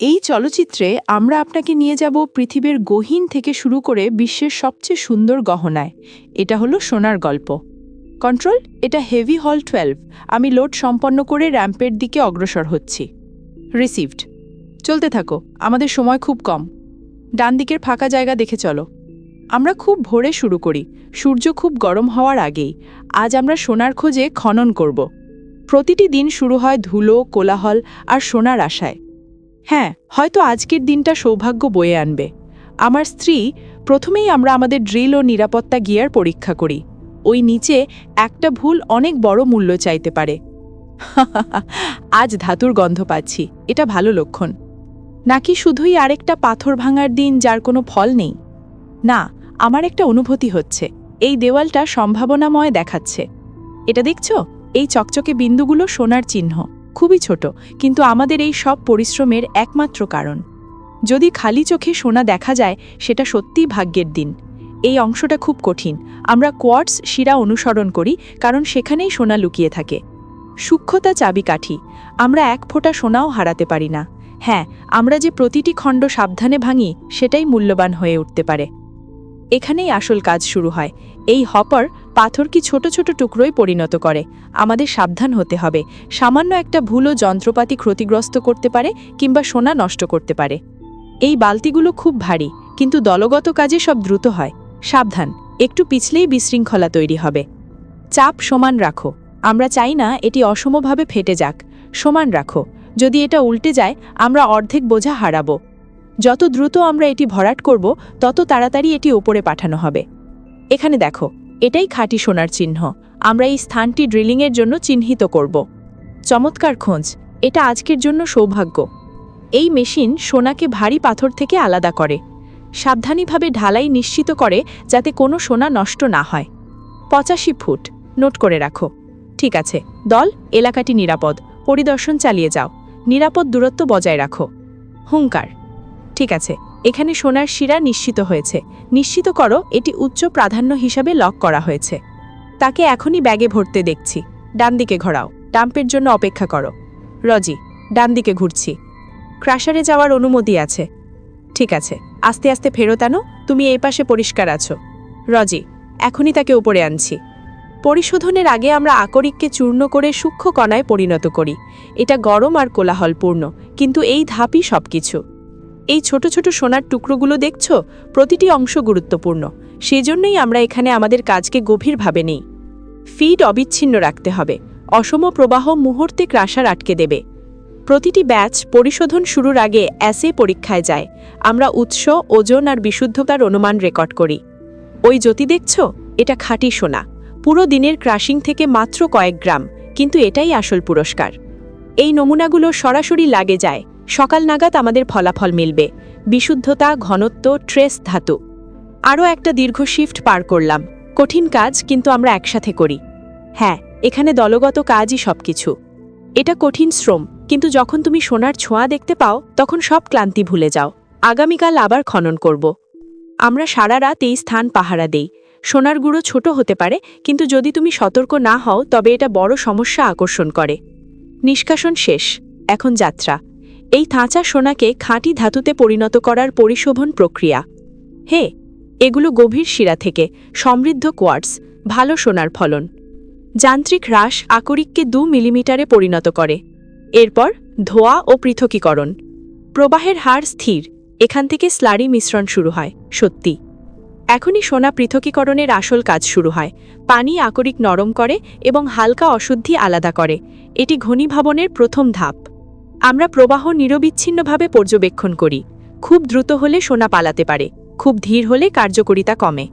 এই চলচ্চিত্রে আমরা আপনাকে নিয়ে যাব পৃথিবীর গহীন থেকে শুরু করে বিশ্বের সবচেয়ে সুন্দর গহনায়। এটা হলো সোনার গল্প। কন্ট্রোল, এটা হেভি হল টুয়েলভ। আমি লোড সম্পন্ন করে র্যাম্পের দিকে অগ্রসর হচ্ছি। রিসিভড। চলতে থাকো, আমাদের সময় খুব কম। ডান দিকের ফাঁকা জায়গা দেখে চলো। আমরা খুব ভোরে শুরু করি। সূর্য খুব গরম হওয়ার আগেই। আজ আমরা সোনার খোঁজে খনন করব। প্রতিটি দিন শুরু হয় ধুলো, কোলাহল আর সোনার আশায়। হ্যাঁ হয়তো আজকের দিনটা সৌভাগ্য বয়ে আনবে। আমার স্ত্রী, প্রথমেই আমরা আমাদের ড্রিল ও নিরাপত্তা গিয়ার পরীক্ষা করি। ওই নিচে একটা ভুল অনেক বড় মূল্য চাইতে পারে। আজ ধাতুর গন্ধ পাচ্ছি, এটা ভালো লক্ষণ। নাকি শুধুই আরেকটা পাথর ভাঙার দিন যার কোনো ফল নেই? না, আমার একটা অনুভূতি হচ্ছে, এই দেওয়ালটা সম্ভাবনাময় দেখাচ্ছে। এটা দেখছ? এই চকচকে বিন্দুগুলো সোনার চিহ্ন। খুবই ছোট, কিন্তু আমাদের এই সব পরিশ্রমের একমাত্র কারণ। যদি খালি চোখে সোনা দেখা যায়, সেটা সত্যিই ভাগ্যের দিন। এই অংশটা খুব কঠিন। আমরা কোয়ার্টস শিরা অনুসরণ করি, কারণ সেখানেই সোনা লুকিয়ে থাকে। সূক্ষ্মতা চাবিকাঠি। আমরা এক ফোঁটা সোনাও হারাতে পারি না। হ্যাঁ আমরা যে প্রতিটি খণ্ড সাবধানে ভাঙি, সেটাই মূল্যবান হয়ে উঠতে পারে। এখানেই আসল কাজ শুরু হয়। এই হপার পাথর কি ছোট ছোট টুকরোয় পরিণত করে। আমাদের সাবধান হতে হবে। সামান্য একটা ভুলও যন্ত্রপাতি ক্ষতিগ্রস্ত করতে পারে কিংবা সোনা নষ্ট করতে পারে। এই বালতিগুলো খুব ভারী, কিন্তু দলগত কাজে সব দ্রুত হয়। সাবধান, একটু পিছলেই বিশৃঙ্খলা তৈরি হবে। চাপ সমান রাখো। আমরা চাই না এটি অসমভাবে ফেটে যাক। সমান রাখো। যদি এটা উল্টে যায়, আমরা অর্ধেক বোঝা হারাবো। যত দ্রুত আমরা এটি ভরাট করব, তত তাড়াতাড়ি এটি ওপরে পাঠানো হবে। এখানে দেখো, এটাই খাঁটি সোনার চিহ্ন। আমরা এই স্থানটি ড্রিলিংয়ের জন্য চিহ্নিত করব। চমৎকার খোঁজ, এটা আজকের জন্য সৌভাগ্য। এই মেশিন সোনাকে ভারী পাথর থেকে আলাদা করে। সাবধানীভাবে ঢালাই নিশ্চিত করে যাতে কোনো সোনা নষ্ট না হয়। পঁচাশি ফুট, নোট করে রাখো। ঠিক আছে, দল, এলাকাটি নিরাপদ। পরিদর্শন চালিয়ে যাও। নিরাপদ দূরত্ব বজায় রাখো। হুঙ্কার। ঠিক আছে, এখানে সোনার শিরা নিশ্চিত হয়েছে। নিশ্চিত করো, এটি উচ্চ প্রাধান্য হিসাবে লক করা হয়েছে। তাকে এখনই ব্যাগে ভরতে দেখছি। ডান দিকে ঘোরাও। ডাম্পের জন্য অপেক্ষা করো। রজি, ডান দিকে ঘুরছি। ক্রাশারে যাওয়ার অনুমতি আছে। ঠিক আছে, আস্তে আস্তে ফেরত আনো তুমি এই পাশে পরিষ্কার আছো। রজি, এখনই তাকে উপরে আনছি। পরিশোধনের আগে আমরা আকরিককে চূর্ণ করে সূক্ষ্ম কণায় পরিণত করি। এটা গরম আর কোলাহলপূর্ণ, কিন্তু এই ধাপই সবকিছু। এই ছোট ছোট সোনার টুকরোগুলো দেখছ? প্রতিটি অংশ গুরুত্বপূর্ণ। সেজন্যই আমরা এখানে আমাদের কাজকে গভীরভাবে নেই। ফিড অবিচ্ছিন্ন রাখতে হবে। অসম প্রবাহ মুহূর্তে ক্রাশার আটকে দেবে। প্রতিটি ব্যাচ পরিশোধন শুরুর আগে অ্যাসে পরীক্ষায় যায়। আমরা উৎস, ওজন আর বিশুদ্ধতার অনুমান রেকর্ড করি। ওই জ্যোতি দেখছ? এটা খাঁটি সোনা। পুরো দিনের ক্রাশিং থেকে মাত্র কয়েক গ্রাম। কিন্তু এটাই আসল পুরস্কার। এই নমুনাগুলো সরাসরি লাগে যায়। সকাল নাগাদ আমাদের ফলাফল মিলবে। বিশুদ্ধতা, ঘনত্ব, ট্রেস ধাতু। আরও একটা দীর্ঘ শিফট পার করলাম। কঠিন কাজ, কিন্তু আমরা একসাথে করি। হ্যাঁ এখানে দলগত কাজই সবকিছু। এটা কঠিন শ্রম, কিন্তু যখন তুমি সোনার ছোঁয়া দেখতে পাও, তখন সব ক্লান্তি ভুলে যাও। আগামীকাল আবার খনন করব। আমরা সারা রাত এই স্থান পাহারা দেই। সোনার গুঁড়ো ছোট হতে পারে, কিন্তু যদি তুমি সতর্ক না হও, তবে এটা বড় সমস্যা আকর্ষণ করে। নিষ্কাশন শেষ। এখন যাত্রা। এই থাঁচা সোনাকে খাঁটি ধাতুতে পরিণত করার পরিশোভন প্রক্রিয়া। হে, এগুলো গভীর শিরা থেকে সমৃদ্ধ কোয়ার্টস ভালো সোনার ফলন। যান্ত্রিক হ্রাস আকরিককে দু মিলিমিটারে পরিণত করে। এরপর ধোয়া ও পৃথকীকরণ। প্রবাহের হার স্থির, এখান থেকে স্লারি মিশ্রণ শুরু হয়, সত্যি। এখনই সোনা পৃথকীকরণের আসল কাজ শুরু হয়। পানি আকরিক নরম করে এবং হালকা অশুদ্ধি আলাদা করে। এটি ঘনীভবনের প্রথম ধাপ। আমরা প্রবাহ নিরবিচ্ছিন্নভাবে পর্যবেক্ষণ করি। খুব দ্রুত হলে সোনা পালাতে পারে, খুব ধীর হলে কার্যকরিতা কমে।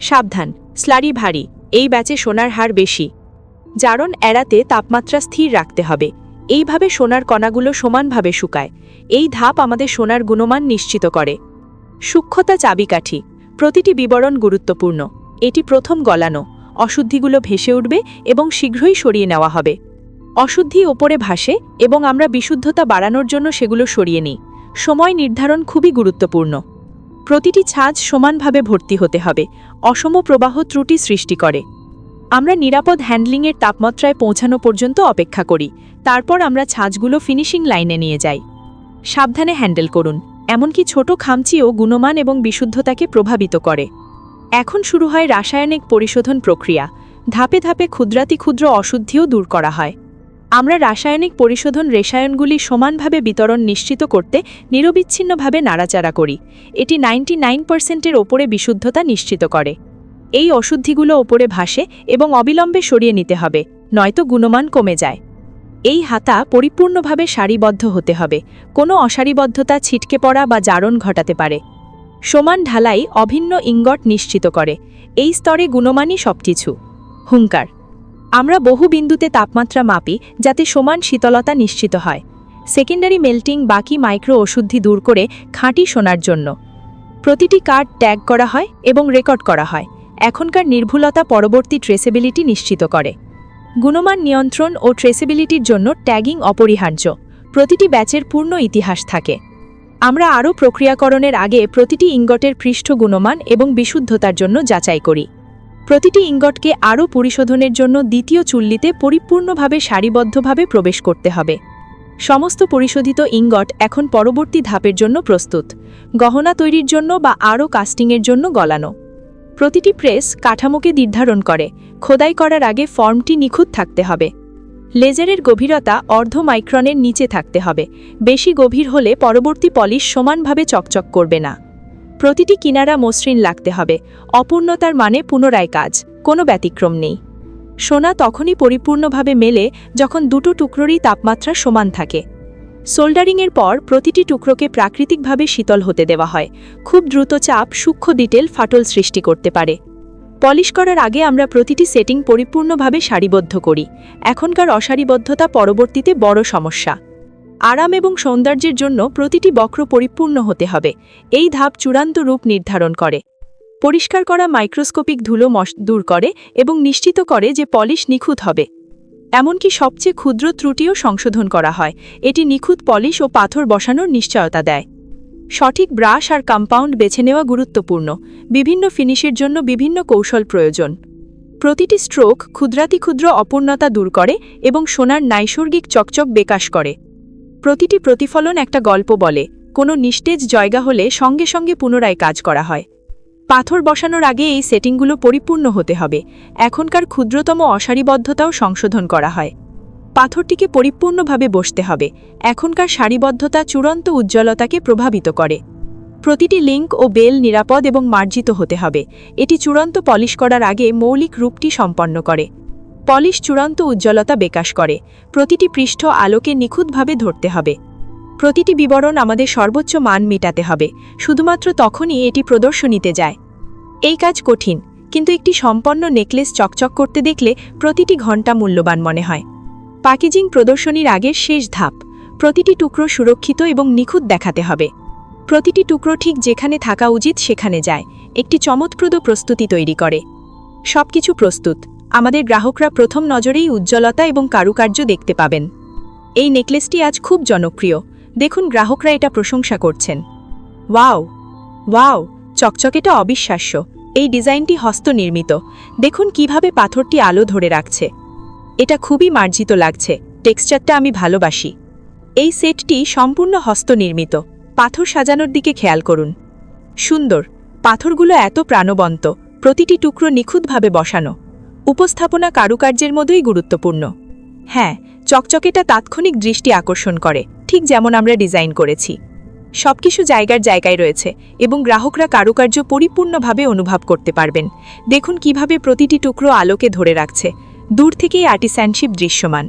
সাবধান, স্লারি ভারী, এই ব্যাচে সোনার হার বেশি। জারণ এড়াতে তাপমাত্রা স্থির রাখতে হবে। এইভাবে সোনার কণাগুলো সমানভাবে শুকায়। এই ধাপ আমাদের সোনার গুণমান নিশ্চিত করে। সূক্ষ্মতা চাবিকাঠি, প্রতিটি বিবরণ গুরুত্বপূর্ণ। এটি প্রথম গলানো, অশুদ্ধিগুলো ভেসে উঠবে এবং শীঘ্রই সরিয়ে নেওয়া হবে। অশুদ্ধি ওপরে ভাসে এবং আমরা বিশুদ্ধতা বাড়ানোর জন্য সেগুলো সরিয়ে নিই। সময় নির্ধারণ খুবই গুরুত্বপূর্ণ। প্রতিটি ছাঁচ সমানভাবে ভর্তি হতে হবে। অসম প্রবাহ ত্রুটি সৃষ্টি করে। আমরা নিরাপদ হ্যান্ডলিংয়ের তাপমাত্রায় পৌঁছানো পর্যন্ত অপেক্ষা করি। তারপর আমরা ছাঁচগুলো ফিনিশিং লাইনে নিয়ে যাই। সাবধানে হ্যান্ডেল করুন। এমনকি ছোট খামচিও গুণমান এবং বিশুদ্ধতাকে প্রভাবিত করে। এখন শুরু হয় রাসায়নিক পরিশোধন প্রক্রিয়া। ধাপে ধাপে ক্ষুদ্রাতি ক্ষুদ্র অশুদ্ধিও দূর করা হয়। আমরা রাসায়নিক পরিশোধন রেসায়নগুলি সমানভাবে বিতরণ নিশ্চিত করতে নিরবিচ্ছিন্নভাবে নাড়াচাড়া করি। এটি নাইনটি নাইন পার্সেন্টের ওপরে বিশুদ্ধতা নিশ্চিত করে। এই অশুদ্ধিগুলো ওপরে ভাসে এবং অবিলম্বে সরিয়ে নিতে হবে, নয়তো গুণমান কমে যায়। এই হাতা পরিপূর্ণভাবে সারিবদ্ধ হতে হবে, কোনো অসারিবদ্ধতা ছিটকে পড়া বা জারণ ঘটাতে পারে। সমান ঢালাই অভিন্ন ইঙ্গট নিশ্চিত করে, এই স্তরে গুণমানই সবকিছু। হুঙ্কার। আমরা বহু বিন্দুতে তাপমাত্রা মাপি যাতে সমান শীতলতা নিশ্চিত হয়। সেকেন্ডারি মেল্টিং বাকি মাইক্রো অশুদ্ধি দূর করে খাঁটি শোনার জন্য। প্রতিটি কার্ড ট্যাগ করা হয় এবং রেকর্ড করা হয়। এখনকার নির্ভুলতা পরবর্তী ট্রেসেবিলিটি নিশ্চিত করে। গুণমান নিয়ন্ত্রণ ও ট্রেসেবিলিটির জন্য ট্যাগিং অপরিহার্য। প্রতিটি ব্যাচের পূর্ণ ইতিহাস থাকে। আমরা আরও প্রক্রিয়াকরণের আগে প্রতিটি ইঙ্গটের পৃষ্ঠ গুণমান এবং বিশুদ্ধতার জন্য যাচাই করি। প্রতিটি ইঙ্গটকে আরও পরিশোধনের জন্য দ্বিতীয় চুল্লিতে পরিপূর্ণভাবে সারিবদ্ধভাবে প্রবেশ করতে হবে। সমস্ত পরিশোধিত ইঙ্গট এখন পরবর্তী ধাপের জন্য প্রস্তুত। গহনা তৈরির জন্য বা আরও কাস্টিংয়ের জন্য গলানো। প্রতিটি প্রেস কাঠামোকে নির্ধারণ করে। খোদাই করার আগে ফর্মটি নিখুঁত থাকতে হবে। লেজারের গভীরতা অর্ধ মাইক্রনের নিচে থাকতে হবে। বেশি গভীর হলে পরবর্তী পলিশ সমানভাবে চকচক করবে না। প্রতিটি কিনারা মসৃণ লাগতে হবে। অপূর্ণতার মানে পুনরায় কাজ। কোনো ব্যতিক্রম নেই। সোনা তখনই পরিপূর্ণভাবে মেলে যখন দুটো টুকরোরই তাপমাত্রা সমান থাকে। সোল্ডারিংয়ের পর প্রতিটি টুকরোকে প্রাকৃতিকভাবে শীতল হতে দেওয়া হয়। খুব দ্রুত চাপ সূক্ষ্ম ডিটেল ফাটল সৃষ্টি করতে পারে। পলিশ করার আগে আমরা প্রতিটি সেটিং পরিপূর্ণভাবে সারিবদ্ধ করি। এখনকার অসারিবদ্ধতা পরবর্তীতে বড় সমস্যা। আরাম এবং সৌন্দর্যের জন্য প্রতিটি বক্র পরিপূর্ণ হতে হবে। এই ধাপ চূড়ান্ত রূপ নির্ধারণ করে। পরিষ্কার করা মাইক্রোস্কোপিক ধুলো দূর করে এবং নিশ্চিত করে যে পলিশ নিখুঁত হবে। এমনকি সবচেয়ে ক্ষুদ্র ত্রুটিও সংশোধন করা হয়। এটি নিখুঁত পলিশ ও পাথর বসানোর নিশ্চয়তা দেয়। সঠিক ব্রাশ আর কম্পাউন্ড বেছে নেওয়া গুরুত্বপূর্ণ। বিভিন্ন ফিনিশের জন্য বিভিন্ন কৌশল প্রয়োজন। প্রতিটি স্ট্রোক ক্ষুদ্রাতি ক্ষুদ্র অপূর্ণতা দূর করে এবং সোনার নাইসর্গিক চকচক বিকাশ করে। প্রতিটি প্রতিফলন একটা গল্প বলে। কোনো নিস্তেজ জায়গা হলে সঙ্গে সঙ্গে পুনরায় কাজ করা হয়। পাথর বসানোর আগে এই সেটিংগুলো পরিপূর্ণ হতে হবে। এখনকার ক্ষুদ্রতম অসারিবদ্ধতাও সংশোধন করা হয়। পাথরটিকে পরিপূর্ণভাবে বসতে হবে। এখনকার সারিবদ্ধতা চূড়ান্ত উজ্জ্বলতাকে প্রভাবিত করে। প্রতিটি লিঙ্ক ও বেল নিরাপদ এবং মার্জিত হতে হবে। এটি চূড়ান্ত পলিশ করার আগে মৌলিক রূপটি সম্পন্ন করে। পলিশ চূড়ান্ত উজ্জ্বলতা বিকাশ করে। প্রতিটি পৃষ্ঠ আলোকে নিখুঁতভাবে ধরতে হবে। প্রতিটি বিবরণ আমাদের সর্বোচ্চ মান মেটাতে হবে। শুধুমাত্র তখনই এটি প্রদর্শনীতে যায়। এই কাজ কঠিন, কিন্তু একটি সম্পন্ন নেকলেস চকচক করতে দেখলে প্রতিটি ঘণ্টা মূল্যবান মনে হয়। প্যাকেজিং প্রদর্শনীর আগের শেষ ধাপ, প্রতিটি টুকরো সুরক্ষিত এবং নিখুঁত দেখাতে হবে। প্রতিটি টুকরো ঠিক যেখানে থাকা উচিত সেখানে যায়, একটি চমৎপ্রদ প্রস্তুতি তৈরি করে। সবকিছু প্রস্তুত। আমাদের গ্রাহকরা প্রথম নজরেই উজ্জ্বলতা এবং কারুকার্য দেখতে পাবেন। এই নেকলেসটি আজ খুব জনপ্রিয়। দেখুন, গ্রাহকরা এটা প্রশংসা করছেন। ওয়াও! ওয়াও! চকচকেটা অবিশ্বাস্য। এই ডিজাইনটি হস্তনির্মিত। দেখুন, কীভাবে পাথরটি আলো ধরে রাখছে। এটা খুবই মার্জিত লাগছে। টেক্সচারটা আমি ভালোবাসি। এই সেটটি সম্পূর্ণ হস্তনির্মিত। পাথর সাজানোর দিকে খেয়াল করুন। সুন্দর। পাথরগুলো এত প্রাণবন্ত। প্রতিটি টুকরো নিখুঁতভাবে বসানো। উপস্থাপনা কারুকার্যের মধ্যেই গুরুত্বপূর্ণ। হ্যাঁ চকচকেটা তাৎক্ষণিক দৃষ্টি আকর্ষণ করে, ঠিক যেমন আমরা ডিজাইন করেছি। সবকিছু জায়গার জায়গায় রয়েছে এবং গ্রাহকরা কারুকার্য পরিপূর্ণভাবে অনুভব করতে পারবেন। দেখুন কীভাবে প্রতিটি টুকরো আলোকে ধরে রাখছে। দূর থেকেই আর্টিস্যানশিপ দৃশ্যমান।